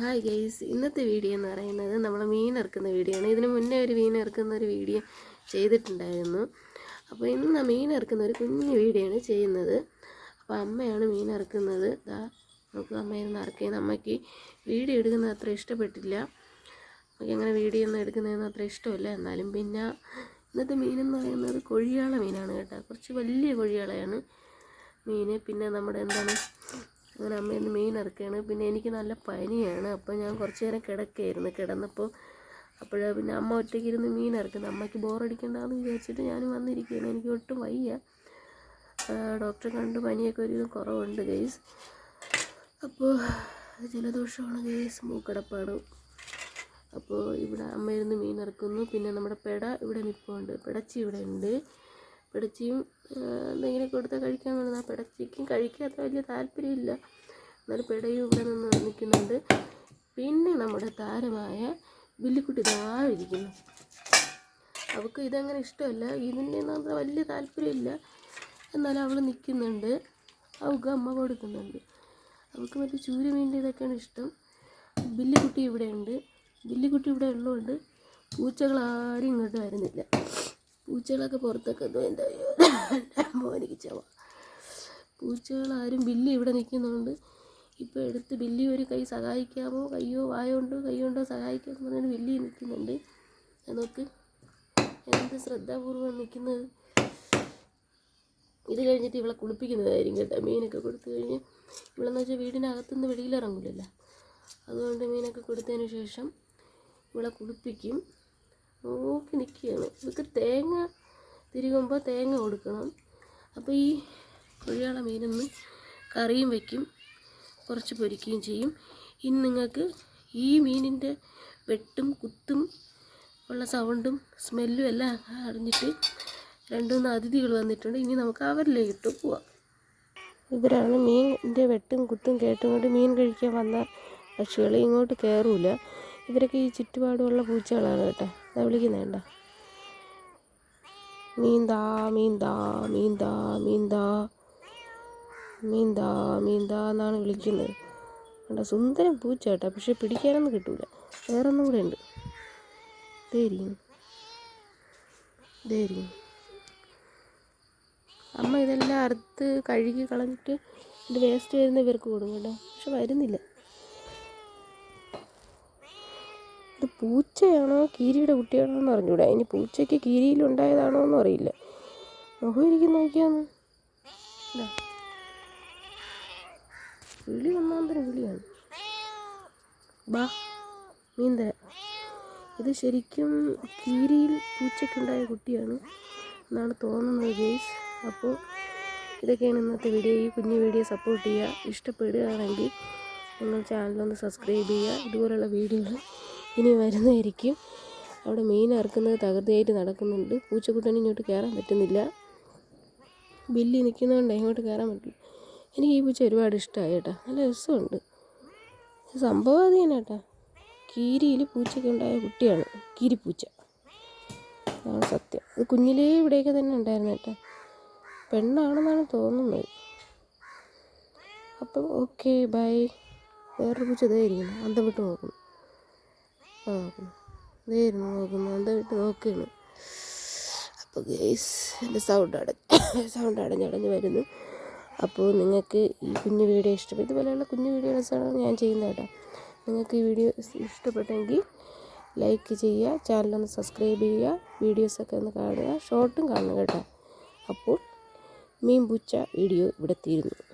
Hi guys ഇന്നത്തെ video എന്ന് പറയുന്നത് നമ്മൾ മീൻ ഇറക്കുന്ന വീഡിയോ ആണ്. ഇതിന് മുന്നേ ഒരു മീൻ ഇറക്കുന്ന ഒരു വീഡിയോ ചെയ്തിട്ടുണ്ടായിരുന്നു. അപ്പോൾ ഇന്ന് മീൻ ഇറക്കുന്ന ഒരു കുഞ്ഞു വീഡിയോ ആണ് ചെയ്യുന്നത്. അപ്പോൾ അമ്മയാണ് മീൻ ഇറക്കുന്നത്. ദാ നമുക്ക് അമ്മയിരുന്ന് ഇറക്കിയത്. അമ്മയ്ക്ക് വീഡിയോ എടുക്കുന്നത് അത്ര ഇഷ്ടപ്പെട്ടില്ല. അമ്മയ്ക്ക് അങ്ങനെ വീഡിയോ ഒന്നും എടുക്കുന്നതൊന്നും അത്ര ഇഷ്ടമല്ല. എന്നാലും പിന്നെ ഇന്നത്തെ മീനെന്ന് പറയുന്നത് കൊഴിയാള മീനാണ് കേട്ടോ. കുറച്ച് വലിയ കൊഴിയാളയാണ് മീൻ. പിന്നെ നമ്മുടെ എന്താണ് അങ്ങനെ അമ്മയിന്ന് മീൻ ഇറക്കുകയാണ് പിന്നെ എനിക്ക് നല്ല പനിയാണ്. അപ്പോൾ ഞാൻ കുറച്ച് നേരം കിടക്കുകയായിരുന്നു. കിടന്നപ്പോൾ അപ്പോൾ പിന്നെ അമ്മ ഒറ്റയ്ക്ക് ഇരുന്ന് മീൻ ഇറക്കുന്നത് അമ്മയ്ക്ക് ബോറടിക്കണ്ടെന്ന് വിചാരിച്ചിട്ട് ഞാൻ വന്നിരിക്കുകയാണ്. എനിക്ക് ഒട്ടും വയ്യ. ഡോക്ടറെ കണ്ട്. പനിയൊക്കെ ഒരു കുറവുണ്ട് ഗൈസ്. അപ്പോൾ ജലദോഷമാണ് ഗൈസ്. മൂക്കടപ്പാണ്. അപ്പോൾ ഇവിടെ അമ്മയിരുന്ന് മീൻ ഇറക്കുന്നു പിന്നെ നമ്മുടെ പെട ഇവിടെ നിൽപ്പുണ്ട് പെടച്ചി ഇവിടെ ഉണ്ട്. പെടച്ചിയും എന്തെങ്കിലും കൊടുത്താൽ കഴിക്കാൻ വേണ്ടി ആ പെടച്ചിക്കും കഴിക്കാത്ത വലിയ താല്പര്യമില്ല. എന്നാലും പെടയും ഇവിടെ നിന്ന് നിൽക്കുന്നുണ്ട്. പിന്നെ നമ്മുടെ താരമായ ബില്ലിക്കുട്ടി ഇതാ ഇരിക്കുന്നു. അവൾക്ക് ഇതങ്ങനെ ഇഷ്ടമല്ല. ഇതിന്റെ അത്ര വലിയ താല്പര്യമില്ല. എന്നാലും അവൾ നിൽക്കുന്നുണ്ട്. അവൾക്ക് അമ്മ കൊടുക്കുന്നുണ്ട്. അവൾക്ക് മറ്റേ ചൂരമീന്റെ ഇതൊക്കെയാണ് ഇഷ്ടം. ബില്ലിക്കുട്ടി ഇവിടെ ഉണ്ട് ബില്ലിക്കുട്ടി ഇവിടെ ഉള്ളതുകൊണ്ട് പൂച്ചകൾ ആരും ഇങ്ങോട്ട് വരുന്നില്ല. പൂച്ചകളൊക്കെ പുറത്തൊക്കെ എന്തായോ മോനിക്ക് ചവ പൂച്ചകളാരും ബില്ലി ഇവിടെ നിൽക്കുന്നുണ്ട് ഇപ്പോൾ എടുത്ത് ബില്ലി ഒരു കൈ സഹായിക്കാമോ? കയ്യോ വായോണ്ടോ? കൈയോണ്ടോ സഹായിക്കാമെന്ന് പറഞ്ഞാൽ ബില്ലി നിൽക്കുന്നുണ്ട്. നോക്ക് എന്ത് ശ്രദ്ധാപൂർവം നിൽക്കുന്നത്? ഇത് കഴിഞ്ഞിട്ട് ഇവളെ കുളിപ്പിക്കുന്നതായിരിക്കും കേട്ടോ. മീനൊക്കെ കൊടുത്തു കഴിഞ്ഞ് ഇവളെന്ന് വെച്ചാൽ വീടിനകത്തുനിന്ന് വെളിയിലിറങ്ങില്ലല്ലോ അതുകൊണ്ട് മീനൊക്കെ കൊടുത്തതിന് ശേഷം ഇവളെ കുളിപ്പിക്കും. നോക്കി നിൽക്കുകയാണ്. ഇവർക്ക് തേങ്ങ തിരികുമ്പോൾ തേങ്ങ കൊടുക്കണം. അപ്പോൾ ഈ കുഴിയാള മീനൊന്ന് കറിയും വയ്ക്കും കുറച്ച് പൊരിക്കുകയും ചെയ്യും. ഇനി നിങ്ങൾക്ക് ഈ മീനിന്റെ വെട്ടും കുത്തും ഉള്ള സൗണ്ടും സ്മെല്ലും എല്ലാം അറിഞ്ഞിട്ട് രണ്ടുമൂന്ന് അതിഥികൾ വന്നിട്ടുണ്ട്. ഇനി നമുക്ക് അവരിലേക്ക് പോവാം. ഇവരാണ് മീനിന്റെ വെട്ടും കുത്തും കേട്ടുകൊണ്ട് മീൻ കഴിക്കാൻ വന്ന പക്ഷികൾ. ഇങ്ങോട്ട് കയറൂല. ഇവരൊക്കെ ഈ ചുറ്റുപാടുമുള്ള പൂച്ചകളാണ് കേട്ടോ. വിളിക്കുന്നത് വേണ്ട മീന്താ മീന്താ മീന്താ മീന്താ മീന്താ എന്നാണ് വിളിക്കുന്നത് കണ്ട? സുന്ദരം പൂച്ച കേട്ടോ. പക്ഷെ പിടിക്കാനൊന്നും കിട്ടൂല. വേറെ ഒന്നും കൂടെ ഉണ്ട്. ധൈര്യം ധൈര്യം അമ്മ ഇതെല്ലാം അറുത്ത് കഴുകി കളഞ്ഞിട്ട് ഇത് വേസ്റ്റ് വരുന്ന ഇവർക്ക് കൊടുക്കും പക്ഷെ വരുന്നില്ല. പൂച്ചയാണോ? കീരിയുടെ കുട്ടിയാണോ എന്ന് അറിഞ്ഞൂടാ. ഇനി പൂച്ചയ്ക്ക് കീരിയിലുണ്ടായതാണോ എന്നും അറിയില്ല. മുഖം എനിക്ക് നോക്കിയാന്ന്. വിളി ഒന്നാന്തരം വിളിയാണ് ബാ നീന്തര ഇത് ശരിക്കും കീരിയിൽ പൂച്ചയ്ക്കുണ്ടായ കുട്ടിയാണ് എന്നാണ് തോന്നുന്നത് ഗെയ്സ് അപ്പോൾ ഇതൊക്കെയാണ് ഇന്നത്തെ വീഡിയോ. ഈ കുഞ്ഞു വീഡിയോ സപ്പോർട്ട് ചെയ്യുക. ഇഷ്ടപ്പെടുകയാണെങ്കിൽ നിങ്ങൾ ചാനലൊന്ന് സബ്സ്ക്രൈബ് ചെയ്യുക. ഇതുപോലുള്ള വീഡിയോകൾ ഇനി വരുന്നതായിരിക്കും. അവിടെ മീൻ അറുക്കുന്നത് തകൃതിയായിട്ട് നടക്കുന്നുണ്ട്. പൂച്ചക്കുട്ടന് ഇങ്ങോട്ട് കയറാൻ പറ്റുന്നില്ല. ബില്ലി നിൽക്കുന്നതുകൊണ്ട് ഇങ്ങോട്ട് കയറാൻ പറ്റില്ല. എനിക്ക് ഈ പൂച്ച ഒരുപാട് ഇഷ്ടമായി കേട്ടോ. നല്ല രസമുണ്ട്. സംഭവം അത് തന്നെ കേട്ടോ. കീരിയിൽ പൂച്ചയ്ക്ക് ഉണ്ടായ കുട്ടിയാണ്. കീരിപ്പൂച്ച. അതാണ് സത്യം. ഇത് കുഞ്ഞിലേ ഇവിടെയൊക്കെ തന്നെ ഉണ്ടായിരുന്നു കേട്ടോ. പെണ്ണാണെന്നാണ് തോന്നുന്നത്. അപ്പം ഓക്കെ ബൈ. വേറൊരു പൂച്ച ഇതായിരിക്കുന്നു അന്തം വിട്ട് നോക്കുന്നു. നോക്കുന്നു ഇതേ ഇരുന്ന് നോക്കുന്നു അന്തം വിട്ട് നോക്കുകയാണ് അപ്പോൾ ഗേസ് എന്റെ സൗണ്ട് അടഞ്ഞ് സൗണ്ട് അടഞ്ഞടഞ്ഞ് വരുന്നു. അപ്പോൾ നിങ്ങൾക്ക് ഈ കുഞ്ഞു വീഡിയോ ഇഷ്ടപ്പെട്ടു ഇതുപോലെയുള്ള കുഞ്ഞു വീഡിയോസാണ് ഞാൻ ചെയ്യുന്നത് കേട്ടോ. നിങ്ങൾക്ക് ഈ വീഡിയോ ഇഷ്ടപ്പെട്ടെങ്കിൽ ലൈക്ക് ചെയ്യുക ചാനലൊന്ന് സബ്സ്ക്രൈബ് ചെയ്യുക വീഡിയോസൊക്കെ ഒന്ന് കാണുക ഷോർട്ടും കാണുക കേട്ടോ. അപ്പോൾ മീൻ പൂച്ച വീഡിയോ ഇവിടെ തീരുന്നു.